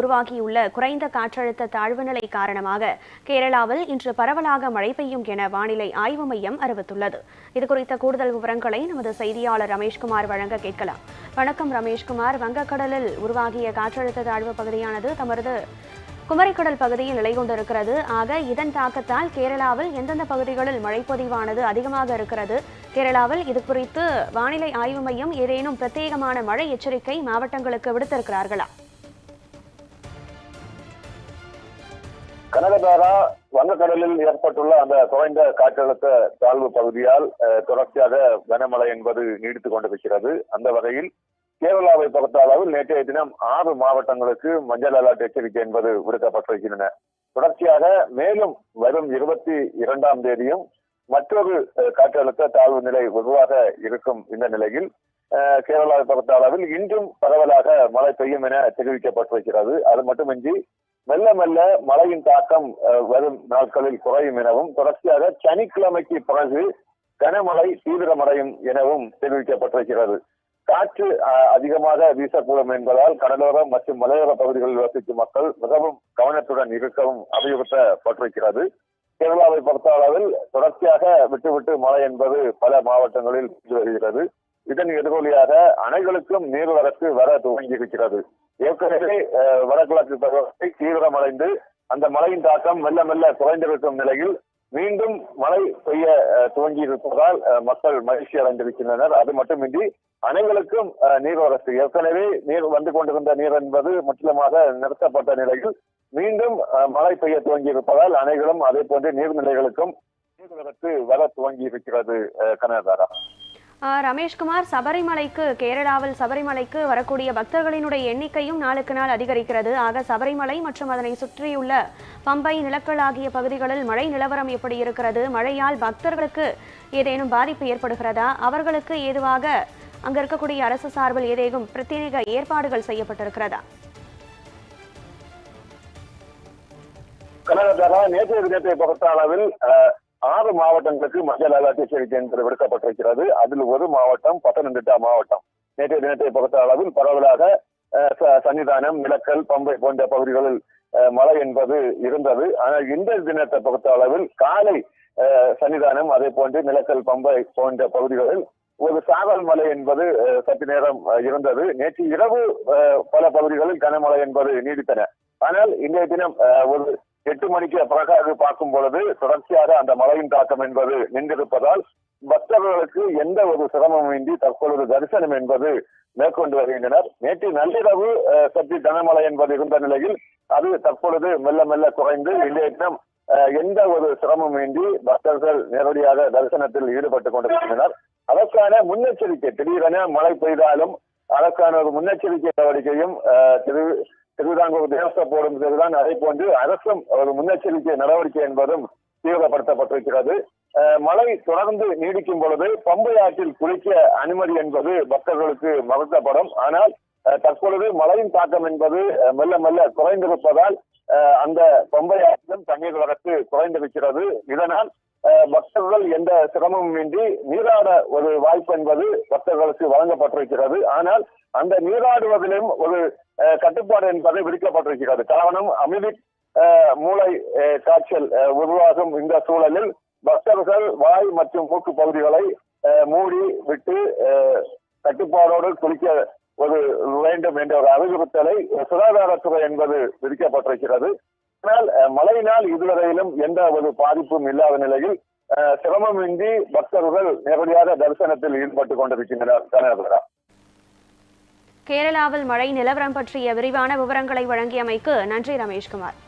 உருவாகியுள்ள குறைந்த காற்றழுத்த தாழ்வு நிலை காரணமாக கேரளாவில் இன்று பரவலாக மழை பெய்யும் என வானிலை ஆய்வு மையம் அறிவித்துள்ளது. இதுகுறித்த கூடுதல் விவரங்களை நமது செய்தியாளர் ரமேஷ்குமார் வழங்க கேட்கலாம். வணக்கம் ரமேஷ்குமார். வங்கக்கடலில் உருவாகிய காற்றழுத்த தாழ்வு பகுதியானது தமது குமரிக்கடல் பகுதியில் நிலை கொண்டிருக்கிறது. ஆக இதன் தாக்கத்தால் கேரளாவில் எந்தெந்த பகுதிகளில் மழைப்பொதிவானது அதிகமாக இருக்கிறது? கேரளாவில் இது குறித்து வானிலை ஆய்வு மையம் ஏதேனும் பிரத்யேகமான மழை எச்சரிக்கை மாவட்டங்களுக்கு விடுத்திருக்கிறார்களா? கனகதாரா வங்கக்கடலில் ஏற்பட்டுள்ள அந்த குறைந்த காற்றழுத்த தாழ்வு பகுதியால் தொடர்ச்சியாக கனமழை என்பது நீடித்துக் கொண்டிருக்கிறது. அந்த வகையில் கேரளாவை பொறுத்த அளவில் நேற்றைய தினம் ஆறு மாவட்டங்களுக்கு மஞ்சள் அலர்ட் எச்சரிக்கை என்பது விடுக்கப்பட்டிருக்கின்றன. தொடர்ச்சியாக மேலும் வரும் இருபத்தி இரண்டாம் தேதியும் மற்றொரு காற்றழுத்த தாழ்வு நிலை உருவாக இருக்கும் இந்த நிலையில் கேரளாவை பொறுத்த அளவில் இன்றும் பரவலாக மழை பெய்யும் என தெரிவிக்கப்பட்டிருக்கிறது. அது மட்டுமின்றி மெல்ல மெல்ல மழையின் தாக்கம் வரும் நாட்களில் குறையும் எனவும் தொடர்ச்சியாக சனிக்கிழமைக்கு பிறகு கனமழை தீவிரமடையும் எனவும் தெரிவிக்கப்பட்டிருக்கிறது. காற்று அதிகமாக வீசக்கூடும் என்பதால் கடலோரம் மற்றும் மலையோர பகுதிகளில் வசிக்கும் மக்கள் மிகவும் கவனத்துடன் இருக்கவும் அறிவுறுத்தப்பட்டிருக்கிறது. கேரளாவை பொறுத்த அளவில் தொடர்ச்சியாக விட்டுவிட்டு மழை என்பது பல மாவட்டங்களில் வருகிறது. இதன் எதிரொலியாக அணைகளுக்கும் நீர்வரத்து வர துவங்கி இருக்கிறது ஏற்கனவே வடகிழக்கு பருவத்தை தீவிரமடைந்து அந்த மழையின் தாக்கம் மெல்ல மெல்ல குறைந்திருக்கும் நிலையில் மீண்டும் மழை பெய்ய துவங்கி இருப்பதால் மக்கள் மகிழ்ச்சி அடைந்திருக்கின்றனர். அது மட்டுமின்றி அணைகளுக்கும் நீர்வரத்து. ஏற்கனவே நீர் வந்து கொண்டிருந்த நீர் என்பது முற்றிலுமாக நிறுத்தப்பட்ட நிலையில் மீண்டும் மழை பெய்ய துவங்கி இருப்பதால் அணைகளும் அதே போன்று நீர்நிலைகளுக்கும் நீர்வரத்து வர துவங்கி இருக்கிறது கனகதாரா ரமேஷ்குமார் சபரிமலைக்கு கேரளாவில் சபரிமலைக்கு வரக்கூடிய பக்தர்களினுடைய எண்ணிக்கையும் நாளுக்கு நாள் அதிகரிக்கிறது. ஆக சபரிமலை மற்றும் அதனை சுற்றியுள்ள பம்பை நிலக்கல் ஆகிய பகுதிகளில் மழை நிலவரம் எப்படி இருக்கிறது? மழையால் பக்தர்களுக்கு ஏதேனும் பாதிப்பு ஏற்படுகிறதா? அவர்களுக்கு ஏதுவாக அங்க இருக்கக்கூடிய அரசு சார்பில் ஏதேனும் பிரத்யேக ஏற்பாடுகள் செய்யப்பட்டிருக்கிறதா? நேற்றைய தினத்தை பொறுத்த அளவில் ஆறு மாவட்டங்களுக்கு மஞ்சள் அலர்ட் எச்சரிக்கை விடுக்கப்பட்டிருக்கிறது. அதில் ஒரு மாவட்டம் பத்தனந்திட்டா மாவட்டம். நேற்றைய தினத்தை பொறுத்த அளவில் பரவலாக அஹ், ச- சன்னிதானம் நிலக்கல் பம்பை போன்ற பகுதிகளில் அஹ், மழை என்பது இருந்தது. ஆனால் இந்த தினத்தை பொறுத்த அளவில் காலை சன்னிதானம் அதே போன்று நிலக்கல் பம்பை போன்ற பகுதிகளில் ஒரு சாகல் மழை என்பது அஹ், சற்று நேரம் இருந்தது. நேற்று இரவு பல பகுதிகளில் கனமழை என்பது நீடித்தன. ஆனால் இன்றைய தினம் ஒரு எட்டு மணிக்கு பிறகு பார்க்கும் பொழுது தொடர்ச்சியாக அந்த மழையின் தாக்கம் என்பது நின்றிருப்பதால் பக்தர்களுக்கு எந்த ஒரு சிரமமும் இன்றி தற்பொழுது தரிசனம் என்பது மேற்கொண்டு வருகின்றனர். நேற்று நள்ளிரவு சற்று கனமழை என்பது இருந்த நிலையில் அது தற்பொழுது மெல்ல மெல்ல குறைந்து இன்றைய தினம் அஹ், எந்த ஒரு சிரமமும் இன்றி பக்தர்கள் நேரடியாக தரிசனத்தில் ஈடுபட்டுக் கொண்டிருக்கின்றனர். அதற்கான முன்னெச்சரிக்கை திடீரென மழை பெய்தாலும் அதற்கான ஒரு முன்னெச்சரிக்கை நடவடிக்கையும் அஹ், திரு திருவிதாங்கூர் தேவஸ்வ போர்டும் சரிதான் அதே போன்று அரசும் ஒரு முன்னெச்சரிக்கை நடவடிக்கை என்பதும் தீவிரப்படுத்தப்பட்டிருக்கிறது. மழை தொடர்ந்து நீடிக்கும் பொழுது பம்பை ஆற்றில் குளிக்க அனுமதி என்பது பக்தர்களுக்கு மறுக்கப்படும் ஆனால் தற்பொழுது மழையின் தாக்கம் என்பது மெல்ல மெல்ல குறைந்திருப்பதால் அஹ், அந்த பம்பை ஆற்றிலும் தண்ணீர் வரத்து குறைந்திருக்கிறது. இதனால் பக்தர்கள் எந்த சிரமமும் இன்றி நீராட ஒரு வாய்ப்பு என்பது பக்தர்களுக்கு வழங்கப்பட்டிருக்கிறது. ஆனால் அந்த நீராடுவதிலும் ஒரு கட்டுப்பாடு என்பது விதிக்கப்பட்டிருக்கிறது. காரணம் அமைதி மூளை அஹ், காய்ச்சல் அஹ், உருவாகும் இந்த சூழலில் பக்தர்கள் வாய் மற்றும் மூக்கு பகுதிகளை அஹ், மூடி விட்டு அஹ், கட்டுப்பாடோடு குளிக்க ஒரு வேண்டும் என்ற ஒரு அறிவுறுத்தலை சுகாதாரத்துறை என்பது விதிக்கப்பட்டிருக்கிறது. ஆனால் மழையினால் இதுவரையிலும் எந்த ஒரு பாதிப்பும் இல்லாத நிலையில் சிரமமின்றி பக்தர்கள் நேரடியாக தரிசனத்தில் ஈடுபட்டுக் கொண்டிருக்கின்றனர் கனகரா கேரளாவில் மழை நிலவரம் பற்றிய விரிவான விவரங்களை வழங்கியமைக்கு நன்றி ரமேஷ்குமார்.